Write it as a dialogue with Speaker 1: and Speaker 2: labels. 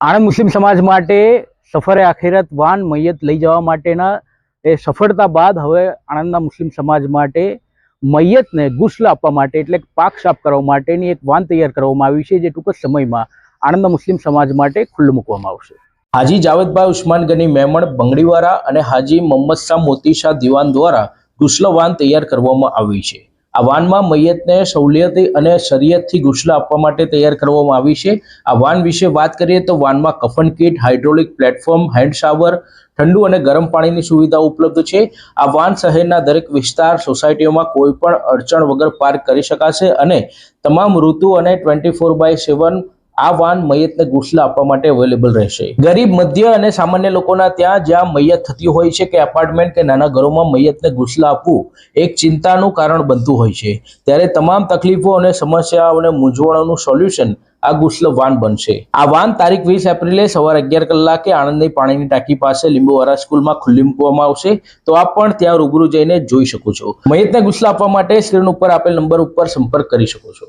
Speaker 1: આણંદ મુસ્લિમ સમાજ માટે સફરે આખિરત વાન મૈયત લઈ જવા માટેના એ સફળતા બાદ હવે આણંદના મુસ્લિમ સમાજ માટે મૈયતને ગુસ્લ આપવા માટે એટલે પાક સાફ કરવા માટેની એક વાન તૈયાર કરવામાં આવી છે, જે ટૂંક જ સમયમાં આણંદના મુસ્લિમ સમાજ માટે ખુલ્લું મૂકવામાં આવશે.
Speaker 2: હાજી જાવેદભાઈ ઉસ્માન ગની મેમણ બંગડીવાળા અને હાજી મોહમ્મદ શાહ મોતી શાહ દિવાન દ્વારા ગુસ્લ વાન તૈયાર કરવામાં આવી છે. આ વાનમાં મૈયતને સહુલિયતી અને શરિયતથી ગુસ્લ આપવા માટે તૈયાર કરવામાં આવી છે. આ વાન વિશે વાત કરીએ તો વાનમાં કફન kit, hydraulic platform, hand shower, ઠંડુ અને ગરમ પાણીની સુવિધા ઉપલબ્ધ છે. આ વાન શહેરના દરેક વિસ્તાર સોસાયટીઓમાં કોઈ પણ અડચણ વગર પાર્ક કરી શકાશે અને તમામ ઋતુ અને ટ્વેન્ટી ફોર બાય સેવન આ વાન મૈયતને ગુસલા આપવા માટે અવેલેબલ રહેશે. ગરીબ, મધ્ય અને સામાન્ય લોકોના ત્યાં જ્યાં મૈયત થતી હોય છે કે એપાર્ટમેન્ટ કે નાના ઘરોમાં મૈયતને ગુસલા આપવું, એક ચિંતાનું કારણ બનતું હોય છે. ત્યારે તમામ તકલીફો અને સમસ્યાઓને મૂંઝવણોનું સોલ્યુશન આ ગુસ્લ વાન બનશે. આ વાન તારીખ વીસ એપ્રિલે સવારે અગિયાર કલાકે આણંદની પાણીની ટાંકી પાસે લીંબુવારા સ્કૂલમાં ખુલ્લી મૂકવામાં આવશે. તો આપ પણ ત્યાં રૂબરૂ જઈને જોઈ શકો છો. મૈયતને ગુસલા આપવા માટે સ્ક્રીન ઉપર આપેલ નંબર ઉપર સંપર્ક કરી શકો છો.